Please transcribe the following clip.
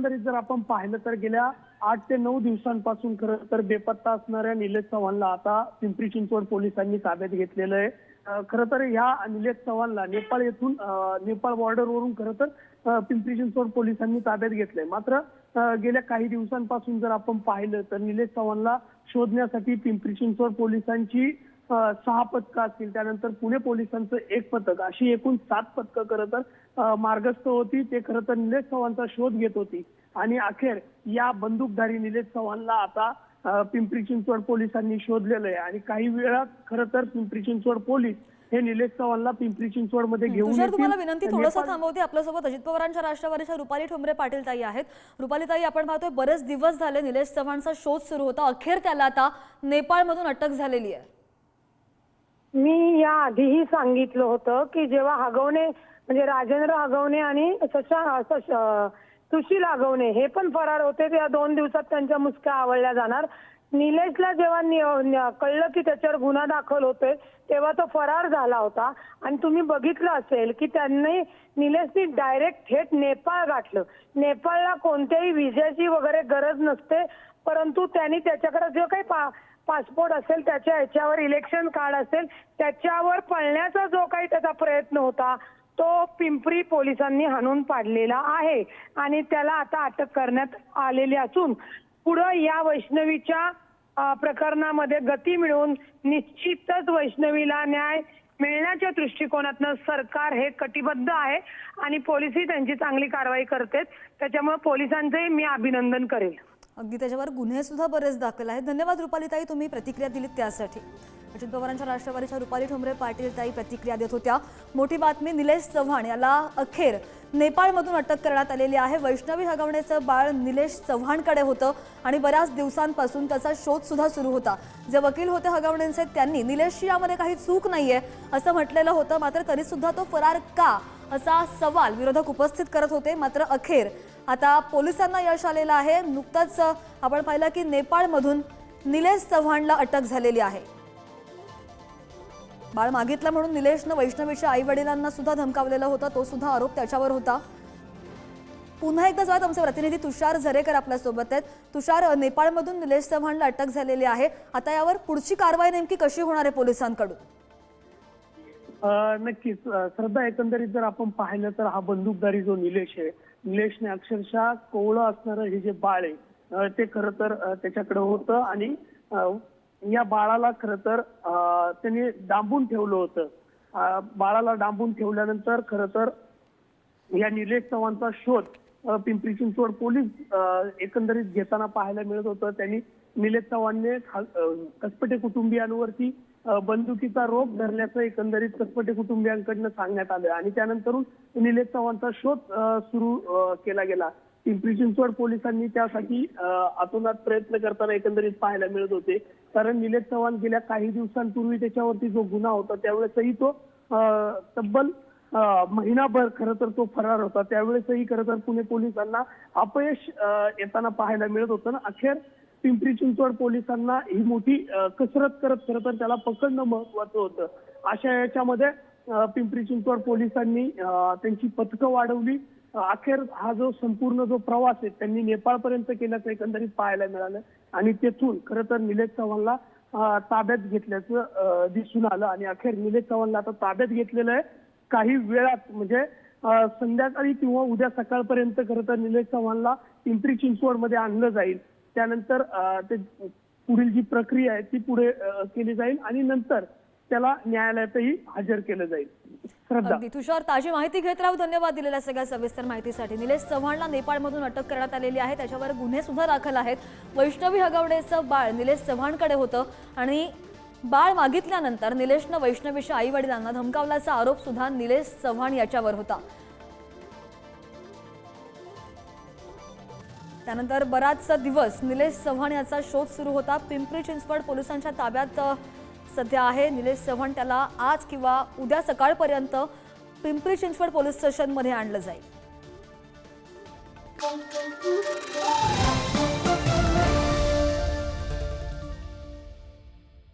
एकंदरीत जर आपण पाहिलं तर गेल्या आठ ते नऊ दिवसांपासून खरं तर बेपत्ता असणाऱ्या निलेश चव्हाणला आता पिंपरी चिंचवड पोलिसांनी ताब्यात घेतलेलं आहे. खरं तर ह्या निलेश चव्हाणला नेपाळ येथून नेपाळ बॉर्डरवरून खरं तर पिंपरी चिंचवड पोलिसांनी ताब्यात घेतलंय. मात्र गेल्या काही दिवसांपासून जर आपण पाहिलं तर निलेश चव्हाणला शोधण्यासाठी पिंपरी चिंचवड पोलिसांची सहा पथकं असतील. त्यानंतर पुणे पोलिसांचं एक पथक. अशी एकूण सात पथकं खरं तर मार्गस्थ होती. ते खरं तर निलेश चव्हाणचा शोध घेत होती. आणि अखेर या बंदूकधारी निलेश चव्हाणला आता पिंपरी चिंचवड पोलिसांनी शोधलेलं आहे. आणि काही वेळात खरं तर पिंपरी चिंचवड पोलीस हे निलेश चव्हाणला पिंपरी चिंचवडमध्ये घेऊन तुम्हाला. विनंती थोडंसं थांबवते आपल्यासोबत. अजित पवारांच्या राष्ट्रवादीच्या रुपाली ठोंबरे पाटील ताई आहेत. रुपाली ताई आपण पाहतोय बरेच दिवस झाले निलेश चव्हाणचा शोध सुरू होता. अखेर त्याला आता नेपाळमधून अटक झालेली आहे. मी या आधीही सांगितलं होतं की जेव्हा हगवणे म्हणजे राजेंद्र हगवणे आणि शशा शश- सुशील हगवणे हे पण फरार होते त्या दोन दिवसात त्यांच्या मुसक्या आवळल्या जाणार. निलेशला जेव्हा कळलं की त्याच्यावर गुन्हा दाखल होतोय तेव्हा तो फरार झाला होता. आणि तुम्ही बघितलं असेल की त्यांनी निलेशनी डायरेक्ट थेट नेपाळ गाठलं. नेपाळला कोणत्याही विजेची वगैरे गरज नसते परंतु त्यांनी त्याच्याकडे जे काही पा पासपोर्ट असेल त्याच्या ह्याच्यावर इलेक्शन कार्ड असेल त्याच्यावर पळण्याचा जो काही त्याचा प्रयत्न होता तो पिंपरी पोलिसांनी हाणून पाडलेला आहे. आणि त्याला आता अटक करण्यात आलेली असून पुढं या वैष्णवीच्या प्रकरणामध्ये गती मिळवून निश्चितच वैष्णवीला न्याय मिळण्याच्या दृष्टिकोनातनं सरकार हे कटिबद्ध आहे आणि पोलिसही त्यांची चांगली कारवाई करतेत. त्याच्यामुळे पोलिसांचंही मी अभिनंदन करेल. अगदी त्याच्यावर गुन्हेसुद्धा बरेच दाखल आहेत. धन्यवाद रुपालीताई तुम्ही प्रतिक्रिया दिलीत त्यासाठी. अजित पवारांच्या राष्ट्रवादीच्या रुपाली ठोंबरे पाटील ताई प्रतिक्रिया देत होत्या. मोठी बातमी निलेश चव्हाण याला अखेर नेपाळमधून अटक करण्यात आलेली आहे. वैष्णवी हगवण्याचं बाळ निलेश चव्हाणकडे होतं आणि बऱ्याच दिवसांपासून त्याचा शोधसुद्धा सुरू होता. जे वकील होते हगवणेंचे त्यांनी निलेशची यामध्ये काही चूक नाही आहे असं म्हटलेलं होतं. मात्र तरीसुद्धा तो फरार का असा सवाल विरोधक उपस्थित करत होते. मात्र अखेर आता पोलिसांना यश आलेलं आहे. नुकतंच आपण पाहिलं की नेपाळमधून निलेश चव्हाणला अटक झालेली आहे. बाळ मागितलं म्हणून निलेशनं वैष्णवीच्या आई वडिलांना सुद्धा धमकावलेला होता. तो सुद्धा आरोप त्याच्यावर होता. पुन्हा एकदा जात आमचे प्रतिनिधी तुषार झरेकर आपल्यासोबत आहेत. तुषार नेपाळमधून निलेश चव्हाणला अटक झालेली आहे. आता यावर पुढची कारवाई नेमकी कशी होणार आहे पोलिसांकडून? अं, नक्कीच. श्रद्धा एकंदरीत जर आपण पाहिलं तर हा बंदूकधारी जो निलेश आहे निलेशने अक्षरशः कोवळं असणारं हे जे बाळ आहे ते खरं तर त्याच्याकडे होतं आणि या बाळाला खरं तर त्यांनी डांबून ठेवलं होतं. बाळाला डांबून ठेवल्यानंतर खरं तर या निलेश चव्हाणचा शोध पिंपरी चिंचवड पोलीस एकंदरीत घेताना पाहायला मिळत होतं. त्यांनी निलेश चव्हाणने कसपटे कुटुंबियांवरती बंदुकीचा रोग धरल्याचं एकंदरीत कसपटे कुटुंबियांकडनं सांगण्यात आलं. आणि त्यानंतरून निलेश चव्हाणचा शोध सुरू केला गेला. पिंपरी चिंचवड पोलिसांनी त्यासाठी अतोनात प्रयत्न करताना एकंदरीत पाहायला मिळत होते. कारण निलेश चव्हाण गेल्या काही दिवसांपूर्वी त्याच्यावरती जो गुन्हा होता त्यावेळेसही तो तब्बल महिनाभर खरं तर तो फरार होता. त्यावेळेसही खरं तर पुणे पोलिसांना अपयश येताना पाहायला मिळत होतं. ना अखेर पिंपरी चिंचवड पोलिसांना ही मोठी कसरत करत खरं तर त्याला पकडणं महत्वाचं होतं. अशा याच्यामध्ये पिंपरी चिंचवड पोलिसांनी त्यांची पथकं वाढवली. अखेर हा जो संपूर्ण जो प्रवास आहे त्यांनी नेपाळपर्यंत केल्याचं एकंदरीत पाहायला मिळालं. आणि तेथून खरं तर निलेश चव्हाणला ताब्यात घेतल्याचं दिसून आलं. आणि अखेर निलेश चव्हाणला आता ताब्यात घेतलेलं आहे. काही वेळात म्हणजे संध्याकाळी किंवा उद्या सकाळपर्यंत खरं तर निलेश चव्हाणला पिंपरी चिंचवडमध्ये आणलं जाईल. त्यानंतर ते पुढील जी प्रक्रिया आहे ती पुढे केली जाईल आणि नंतर त्याला न्यायालयातही हजर केलं जाईल. तुषार ताजी माहिती घेत राहू. धन्यवाद दिलेल्या सगळ्या सविस्तर माहितीसाठी. निलेश चव्हाणला नेपाळमधून अटक करण्यात आलेली आहे. त्याच्यावर गुन्हे सुद्धा दाखल आहेत. वैष्णवी हगवडेचं बाळ निलेश चव्हाणकडे होतं आणि बाळ मागितल्यानंतर निलेशनं वैष्णवीच्या आई वडिलांना धमकावल्याचा आरोप सुद्धा निलेश चव्हाण याच्यावर होता. त्यानंतर बराचसा दिवस निलेश चव्हाण याचा शोध सुरू होता. पिंपरी चिंचवड पोलिसांच्या ताब्यात सध्या आहे. निलेश चव्हाण त्याला आज किंवा उद्या सकाळपर्यंत पिंपरी चिंचवड पोलीस स्टेशनमध्ये आणलं जाईल.